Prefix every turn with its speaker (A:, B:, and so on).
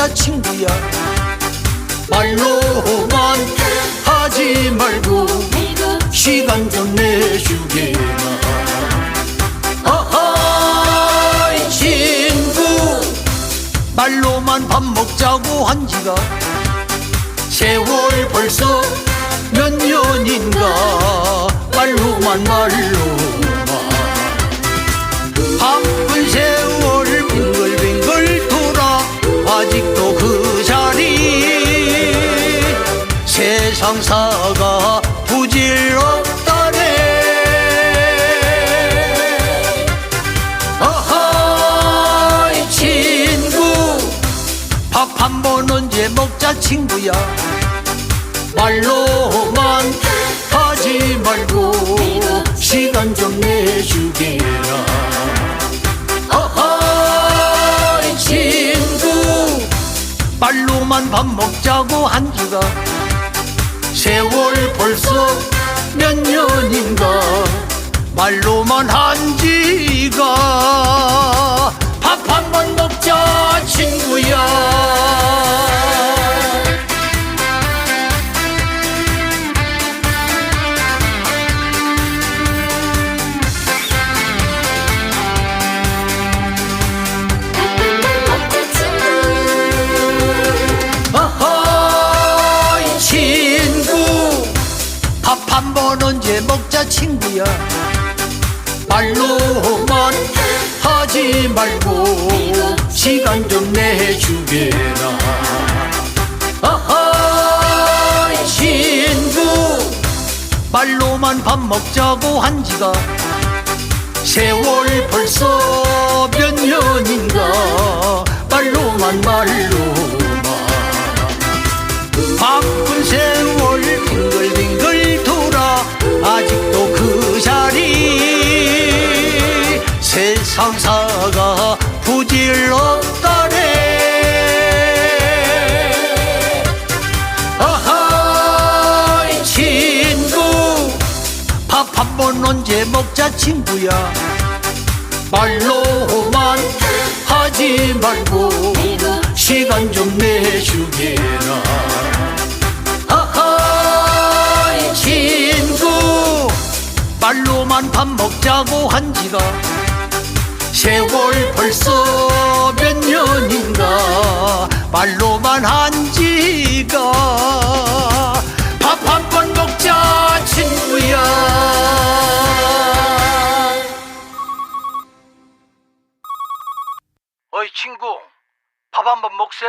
A: 먹자 친구야. 말로만 하지 말고 시간 좀 내주게나 어허이 친구. 말로만 밥 먹자고 한 지가 세월 벌써 몇 년인가. 말로만 말로 세상사가 부질없다네. 어허이 친구. 밥 한 번 언제 먹자 친구야. 말로만 하지 말고 시간 좀 내주게라. 말로만 밥 먹자고 한 지가 세월 벌써 몇 년인가 말로만 한 지가 밥 한 번 먹자 언제 먹자 친구야. 말로만 하지 말고 시간 좀 내주게라. 어허이 친구 말로만 밥 먹자고 한 지가 세월 벌써 몇 년인가. 말로만 말로 상사가 부질없다네. 어허이 친구. 밥 한 번 언제 먹자 친구야. 말로만 하지 말고 시간 좀 내주게라 아하 이 친구. 말로만 밥 먹자고 한 지가 세월 벌써 몇 년인가? 말로만 한 지가 밥 한 번 먹자 친구야. 어이 친구. 밥 한 번 먹세?